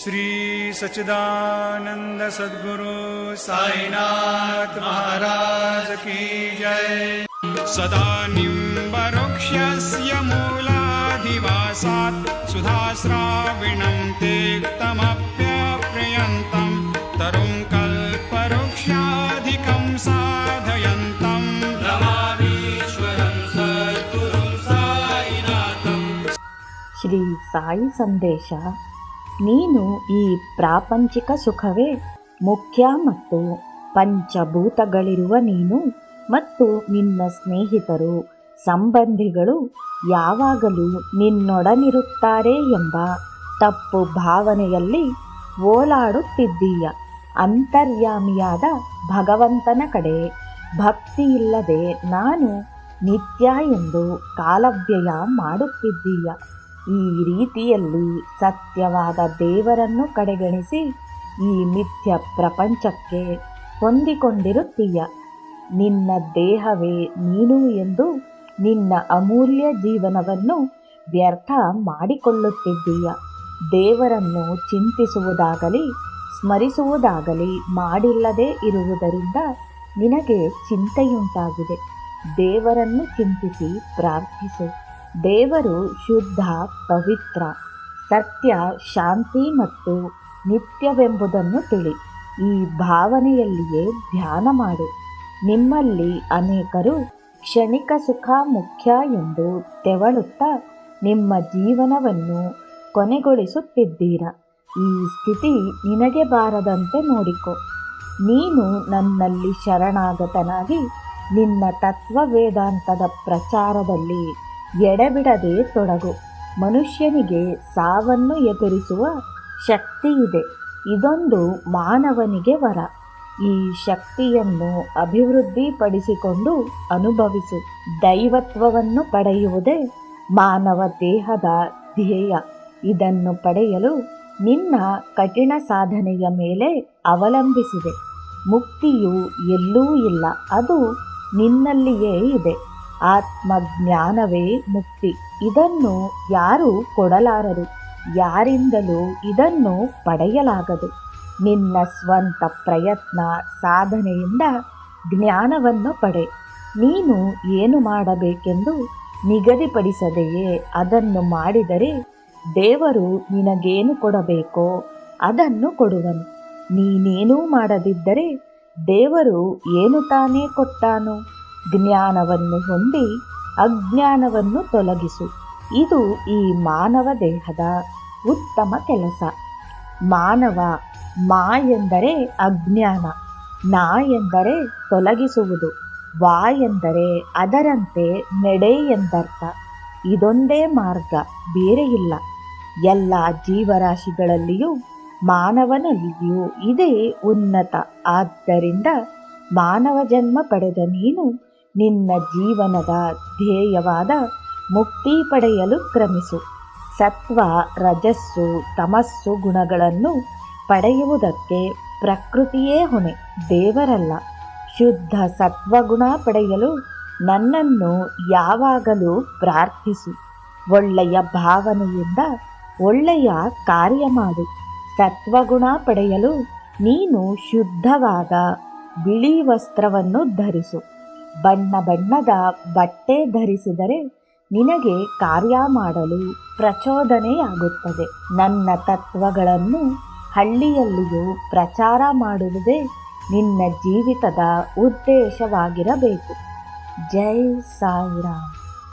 श्रीसच्चिदानन्दसद्गुरु महाराज की जय। सदा निम्बरुक्षस्य मूलाधिवासात् सुधाश्राविणम् ते तमप्यप्रयन्तम् तरुङ्कल्पवृक्षाधिकम् साधयन्तम् श्री साई सन्देशः ನೀನು ಈ ಪ್ರಾಪಂಚಿಕ ಸುಖವೇ ಮುಖ್ಯ ಮತ್ತು ಪಂಚಭೂತಗಳಿರುವ ನೀನು ಮತ್ತು ನಿನ್ನ ಸ್ನೇಹಿತರು, ಸಂಬಂಧಿಗಳು ಯಾವಾಗಲೂ ನಿನ್ನೊಡನಿರುತ್ತಾರೆ ಎಂಬ ತಪ್ಪು ಭಾವನೆಯಲ್ಲಿ ಓಲಾಡುತ್ತಿದ್ದೀಯ. ಅಂತರ್ಯಾಮಿಯಾದ ಭಗವಂತನ ಕಡೆ ಭಕ್ತಿಯಿಲ್ಲದೆ ನಾನು ನಿತ್ಯ ಎಂದು ಕಾಲವ್ಯಯ ಮಾಡುತ್ತಿದ್ದೀಯ. ಈ ರೀತಿಯಲ್ಲಿ ಸತ್ಯವಾದ ದೇವರನ್ನು ಕಡೆಗಣಿಸಿ ಈ ಮಿಥ್ಯ ಪ್ರಪಂಚಕ್ಕೆ ಹೊಂದಿಕೊಂಡಿರುತ್ತೀಯ. ನಿನ್ನ ದೇಹವೇ ನೀನು ಎಂದು ನಿನ್ನ ಅಮೂಲ್ಯ ಜೀವನವನ್ನು ವ್ಯರ್ಥ ಮಾಡಿಕೊಳ್ಳುತ್ತಿದ್ದೀಯ. ದೇವರನ್ನು ಚಿಂತಿಸುವುದಾಗಲಿ, ಸ್ಮರಿಸುವುದಾಗಲಿ ಮಾಡಿಲ್ಲದೆ ಇರುವುದರಿಂದ ನಿನಗೆ ಚಿಂತೆಯುಂಟಾಗಿದೆ. ದೇವರನ್ನು ಚಿಂತಿಸಿ ಪ್ರಾರ್ಥಿಸು. ದೇವರು ಶುದ್ಧ, ಪವಿತ್ರ, ಸತ್ಯ, ಶಾಂತಿ ಮತ್ತು ನಿತ್ಯವೆಂಬುದನ್ನು ತಿಳಿ. ಈ ಭಾವನೆಯಲ್ಲಿಯೇ ಧ್ಯಾನ ಮಾಡು. ನಿಮ್ಮಲ್ಲಿ ಅನೇಕರು ಕ್ಷಣಿಕ ಸುಖ, ಮುಖ್ಯ ಎಂದು ತೆವಳುತ್ತಾ ನಿಮ್ಮ ಜೀವನವನ್ನು ಕೊನೆಗೊಳಿಸುತ್ತಿದ್ದೀರ. ಈ ಸ್ಥಿತಿ ನಿನಗೆ ಬಾರದಂತೆ ನೋಡಿಕೊ. ನೀನು ನನ್ನಲ್ಲಿ ಶರಣಾಗತನಾಗಿ ನಿನ್ನ ತತ್ವ ವೇದಾಂತದ ಪ್ರಚಾರದಲ್ಲಿ ಎಡೆಬಿಡದೆ ತೊಡಗು. ಮನುಷ್ಯನಿಗೆ ಸಾವನ್ನು ಎದುರಿಸುವ ಶಕ್ತಿ ಇದೆ ಇದೊಂದು ಮಾನವನಿಗೆ ವರ. ಈ ಶಕ್ತಿಯನ್ನು ಅಭಿವೃದ್ಧಿಪಡಿಸಿಕೊಂಡು ಅನುಭವಿಸು. ದೈವತ್ವವನ್ನು ಪಡೆಯುವುದೇ ಮಾನವ ದೇಹದ ಧ್ಯೇಯ. ಇದನ್ನು ಪಡೆಯಲು ನಿನ್ನ ಕಠಿಣ ಸಾಧನೆಯ ಮೇಲೆ ಅವಲಂಬಿಸಿದೆ. ಮುಕ್ತಿಯು ಎಲ್ಲೂ ಇಲ್ಲ. ಅದು ನಿನ್ನಲ್ಲಿಯೇ ಇದೆ. ಆತ್ಮಜ್ಞಾನವೇ ಮುಕ್ತಿ. ಇದನ್ನು ಯಾರೂ ಕೊಡಲಾರರು. ಯಾರಿಂದಲೂ ಇದನ್ನು ಪಡೆಯಲಾಗದು. ನಿನ್ನ ಸ್ವಂತ ಪ್ರಯತ್ನ, ಸಾಧನೆಯಿಂದ ಜ್ಞಾನವನ್ನು ಪಡೆ. ನೀನು ಏನು ಮಾಡಬೇಕೆಂದು ನಿಗದಿಪಡಿಸದೆಯೇ ಅದನ್ನು ಮಾಡಿದರೆ ದೇವರು ನಿನಗೇನು ಕೊಡಬೇಕೋ ಅದನ್ನು ಕೊಡುವನು. ನೀನೇನೂ ಮಾಡದಿದ್ದರೆ ದೇವರು ಏನು ತಾನೇ ಕೊಟ್ಟಾನು? ಜ್ಞಾನವನ್ನು ಹೊಂದಿ ಅಜ್ಞಾನವನ್ನು ತೊಲಗಿಸು. ಇದು ಈ ಮಾನವ ದೇಹದ ಉತ್ತಮ ಕೆಲಸ. ಮಾನವ ಮಾ ಎಂದರೆ ಅಜ್ಞಾನ ನಾ ಎಂದರೆ ತೊಲಗಿಸುವುದು ವಾ ಎಂದರೆ ಅದರಂತೆ ನಡೆ ಎಂದರ್ಥ. ಇದೊಂದೇ ಮಾರ್ಗ, ಬೇರೆ ಇಲ್ಲ. ಎಲ್ಲ ಜೀವರಾಶಿಗಳಲ್ಲಿಯೂ ಮಾನವನಲ್ಲಿಯೂ ಇದೇ ಉನ್ನತ. ಆದ್ದರಿಂದ ಮಾನವ ಜನ್ಮ ಪಡೆದ ನೀನು ನಿನ್ನ ಜೀವನದ ಧ್ಯೇಯವಾದ ಮುಕ್ತಿ ಪಡೆಯಲು ಕ್ರಮಿಸು. ಸತ್ವ, ರಜಸ್ಸು, ತಮಸ್ಸು ಗುಣಗಳನ್ನು ಪಡೆಯುವುದಕ್ಕೆ ಪ್ರಕೃತಿಯೇ ಹೊಣೆ, ದೇವರಲ್ಲ. ಶುದ್ಧ ಸತ್ವಗುಣ ಪಡೆಯಲು ನನ್ನನ್ನು ಯಾವಾಗಲೂ ಪ್ರಾರ್ಥಿಸು. ಒಳ್ಳೆಯ ಭಾವನೆಯಿಂದ ಒಳ್ಳೆಯ ಕಾರ್ಯ ಮಾಡು. ಸತ್ವಗುಣ ಪಡೆಯಲು ನೀನು ಶುದ್ಧವಾದ ಬಿಳಿ ವಸ್ತ್ರವನ್ನು ಧರಿಸು. ಬಣ್ಣ ಬಣ್ಣದ ಬಟ್ಟೆ ಧರಿಸಿದರೆ ನಿನಗೆ ಕಾರ್ಯ ಮಾಡಲು ಪ್ರಚೋದನೆಯಾಗುತ್ತದೆ. ನನ್ನ ತತ್ವಗಳನ್ನು ಹಳ್ಳಿಯಲ್ಲಿಯೂ ಪ್ರಚಾರ ಮಾಡುವುದೇ ನಿನ್ನ ಜೀವಿತದ ಉದ್ದೇಶವಾಗಿರಬೇಕು. ಜೈ ಸಾಯಿರಾಮ್.